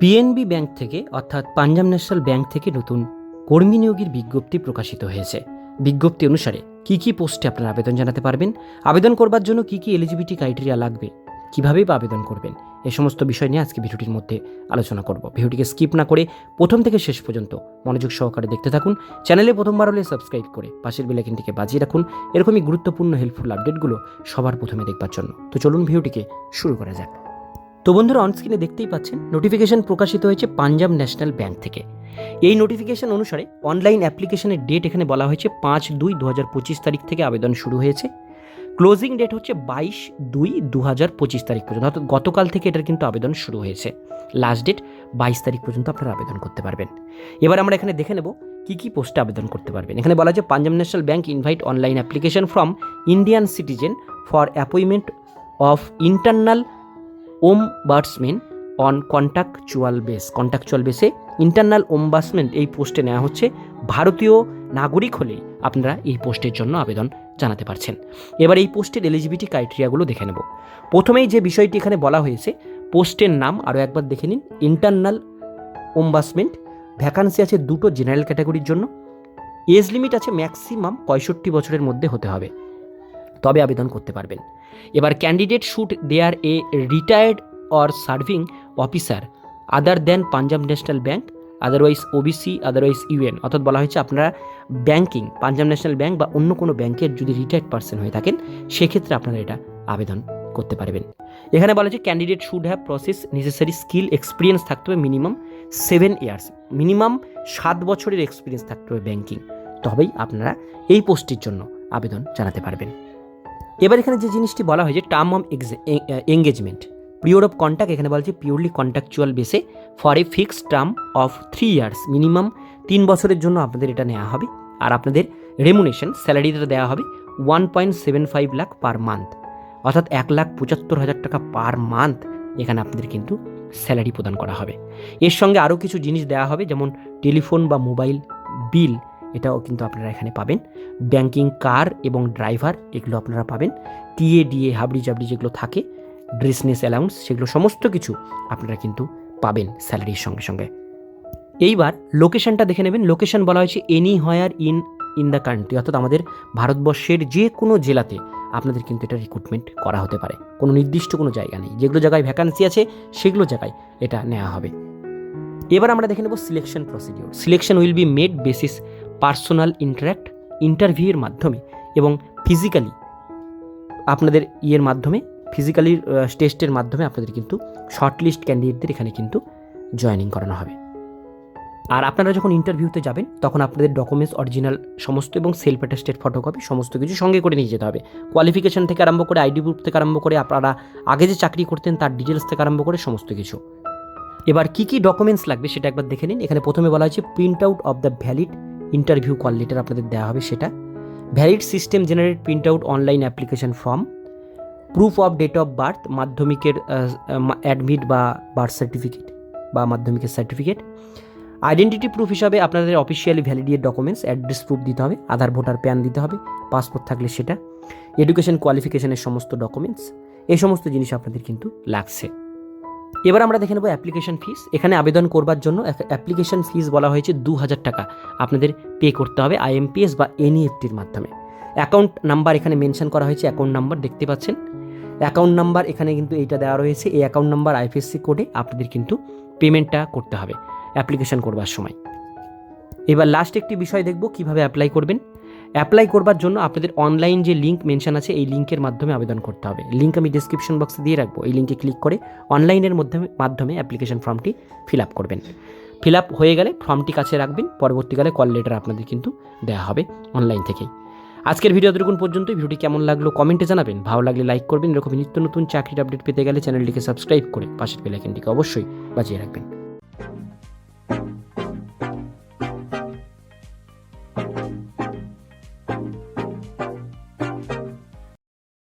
PNB bank থেকে, অর্থাৎ Punjab national bank থেকে নতুন কর্মী নিয়োগের বিজ্ঞপ্তি প্রকাশিত হয়েছে। বিজ্ঞপ্তি অনুসারে কি কি পোস্টে আপনারা আবেদন জানাতে পারবেন, আবেদন করবার জন্য কি কি এলিজিবিলিটি ক্রাইটেরিয়া লাগবে কিভাবেই বা আবেদন করবেন, এ সমস্ত বিষয় নিয়ে আজকে ভিডিওটির মধ্যে আলোচনা করব। ভিডিওটিকে স্কিপ না করে প্রথম থেকে শেষ পর্যন্ত মনোযোগ সহকারে দেখতে থাকুন, চ্যানেলে প্রথমবার হলে সাবস্ক্রাইব করে পাশের বেলাইকিনটিকে বাজিয়ে রাখুন, এরকমই গুরুত্বপূর্ণ হেল্পফুল আপডেটগুলো সবার প্রথমে দেখবার জন্য। তো চলুন ভিডিওটিকে শুরু করা যাক। তো বন্ধুরা অনস্ক্রিনে দেখতেই পাচ্ছেন নোটিফিকেশন প্রকাশিত হয়েছে পাঞ্জাব ন্যাশনাল ব্যাংক থেকে। এই নোটিফিকেশন অনুসারে অনলাইন অ্যাপ্লিকেশনের ডেট এখানে বলা হয়েছে পাঁচ দুই দু হাজার পঁচিশ তারিখ থেকে আবেদন শুরু হয়েছে। ক্লোজিং ডেট হচ্ছে বাইশ দুই দু হাজার পঁচিশ তারিখ পর্যন্ত, অর্থাৎ গতকাল থেকে এটার কিন্তু আবেদন শুরু হয়েছে। লাস্ট ডেট বাইশ তারিখ পর্যন্ত আপনারা আবেদন করতে পারবেন। এবার আমরা এখানে দেখে নেব কী কী পোস্টে আবেদন করতে পারবেন। এখানে বলা আছে Punjab national bank invite online application from Indian citizen for appointment of internal ombudsman on contractual base. Contractual বেসে ইন্টারনাল ওমবার্সমেন্ট এই পোস্টে নেওয়া হচ্ছে। ভারতীয় নাগরিক হলে আপনারা এই পোস্টের জন্য আবেদন জানাতে পারছেন। এবার এই পোস্টের এলিজিবিলিটি ক্রাইটেরিয়াগুলো দেখে নেব। প্রথমেই যে বিষয়টি এখানে বলা হয়েছে, পোস্টের নাম আরও একবার দেখে নিন। ইন্টারনাল ওমবার্সমেন্ট ভ্যাকান্সি আছে দুটো জেনারেল ক্যাটাগরির জন্য। এজ লিমিট আছে ম্যাক্সিমাম পঁয়ষট্টি বছরের মধ্যে হতে হবে। তবে আবেদন করতে পারবেন। এবার candidate should there a retired or serving officer other than Punjab national bank otherwise OBC otherwise UN অর্থাৎ বলা হয়েছে আপনারা ব্যাংকিং পাঞ্জাব ন্যাশনাল ব্যাংক বা অন্য কোনো ব্যাংকের যদি রিটায়ার্ড পার্সন হয়ে থাকেন, সেক্ষেত্রে আপনারা এটা আবেদন করতে পারবেন। এখানে বলা হচ্ছে candidate should have process necessary skill experience থাকতে হবে মিনিমাম সেভেন ইয়ার্স মিনিমাম সাত বছরের এক্সপিরিয়েন্স থাকতে হবে ব্যাংকিং তবেই আপনারা এই পোস্টের জন্য আবেদন জানাতে পারবেন। এবার এখানে যে জিনিসটি বলা হয় যে term of engagement period of contact এখানে বলা হচ্ছে পিওরলি কন্ট্রাকচুয়াল বেসে for a fixed term of three years minimum তিন বছরের জন্য আপনাদের এটা নেওয়া হবে। আর আপনাদের রেমুনেশন স্যালারিটা দেওয়া হবে one point seven five lakh per month অর্থাৎ এক লাখ পঁচাত্তর হাজার টাকা পার মান্থ এখানে আপনাদের কিন্তু স্যালারি প্রদান করা হবে। এর সঙ্গে আরও কিছু জিনিস দেওয়া হবে, যেমন টেলিফোন বা মোবাইল বিল এটাও কিন্তু আপনারা এখানে পাবেন। ব্যাংকিং কার এবং ড্রাইভার এগুলো আপনারা পাবেন। টিএ ডিএ হাবড়ি জাবড়ি যেগুলো থাকে, ড্রেসনেস অ্যালাউন্স সেগুলো সমস্ত কিছু আপনারা কিন্তু পাবেন স্যালারির সঙ্গে সঙ্গে। এইবার লোকেশনটা দেখে নেবেন। লোকেশন বলা হয়েছে anywhere in in the country অর্থাৎ আমাদের ভারতবর্ষের যে কোনো জেলাতে আপনাদের কিন্তু এটা রিক্রুটমেন্ট করা হতে পারে। কোনো নির্দিষ্ট কোনো জায়গা নেই। যেগুলো জায়গায় ভ্যাকান্সি আছে, সেগুলো জায়গায় এটা নেওয়া হবে। এবার আমরা দেখে নেব selection procedure selection will be made basis personal interact, ইন্টারভিউয়ের মাধ্যমে এবং ফিজিক্যালি আপনাদের ইয়ের মাধ্যমে, ফিজিক্যালি টেস্টের মাধ্যমে আপনাদের কিন্তু শর্টলিস্ট ক্যান্ডিডেটদের এখানে কিন্তু জয়েনিং করানো হবে। আর আপনারা যখন ইন্টারভিউতে যাবেন, তখন আপনাদের ডকুমেন্টস, অরিজিনাল সমস্ত এবং সেলফ অ্যাটাস্টেড ফটোকপি সমস্ত কিছু সঙ্গে করে নিয়ে যেতে হবে। কোয়ালিফিকেশান থেকে আরম্ভ করে, আইডি প্রুফ থেকে আরম্ভ করে, আপনারা আগে যে চাকরি করতেন তার ডিটেলস থেকে আরম্ভ করে সমস্ত কিছু। এবার কী কী ডকুমেন্টস লাগবে সেটা একবার দেখে নিন। এখানে প্রথমে বলা হয়েছে print out of the valid interview call letter আপনাদের দেওয়া হবে সেটা। Valid system generate print out online application form proof of date of birth মাধ্যমিকের অ্যাডমিট বা বার্থ সার্টিফিকেট বা মাধ্যমিকের সার্টিফিকেট আইডেন্টিটি প্রুফ হিসাবে আপনাদের officially validated documents address proof দিতে হবে, আধার ভোটার প্যান দিতে হবে পাসপোর্ট থাকলে সেটা এডুকেশন কোয়ালিফিকেশনের সমস্ত ডকুমেন্টস এই সমস্ত জিনিস আপনাদের কিন্তু লাগছে। এবার আমরা দেখে নেব অ্যাপ্লিকেশন ফিস এখানে আবেদন করবার জন্য অ্যাপ্লিকেশন ফিস বলা হয়েছে দু হাজার টাকা। আপনাদের পে করতে হবে আইএমপিএস বা এনইএফটির মাধ্যমে। অ্যাকাউন্ট নাম্বার এখানে মেনশন করা হয়েছে অ্যাকাউন্ট নাম্বার দেখতে পাচ্ছেন। অ্যাকাউন্ট নাম্বার এখানে কিন্তু এইটা দেওয়া রয়েছে, এই অ্যাকাউন্ট নাম্বার আইএফএসসি কোডে আপনাদের কিন্তু পেমেন্টটা করতে হবে অ্যাপ্লিকেশন করবার সময়। এবার লাস্ট একটি বিষয় দেখব, কীভাবে অ্যাপ্লাই করবেন। অ্যাপ্লাই করবার জন্য আপনাদের অনলাইন যে লিঙ্ক মেনশন আছে, এই লিঙ্কের মাধ্যমে আবেদন করতে হবে। লিঙ্ক আমি ডিসক্রিপশন বক্সে দিয়ে রাখব। এই লিঙ্কে ক্লিক করে অনলাইনের মাধ্যমে মাধ্যমে অ্যাপ্লিকেশন ফর্মটি ফিল আপ করবেন। ফিল আপ হয়ে গেলে ফর্মটি কাছে রাখবেন। পরবর্তীকালে কল লেটার আপনাদের কিন্তু দেওয়া হবে অনলাইন থেকেই আজকের ভিডিও এতটুকুন পর্যন্ত ভিডিওটি কেমন লাগল কমেন্টে জানাবেন। ভালো লাগলে লাইক করবেন। এরকম নিত্য নতুন চাকরির আপডেট পেতে গেলে চ্যানেলটিকে সাবস্ক্রাইব করে পাশের বেলাইকেনটিকে অবশ্যই বাজিয়ে রাখবেন।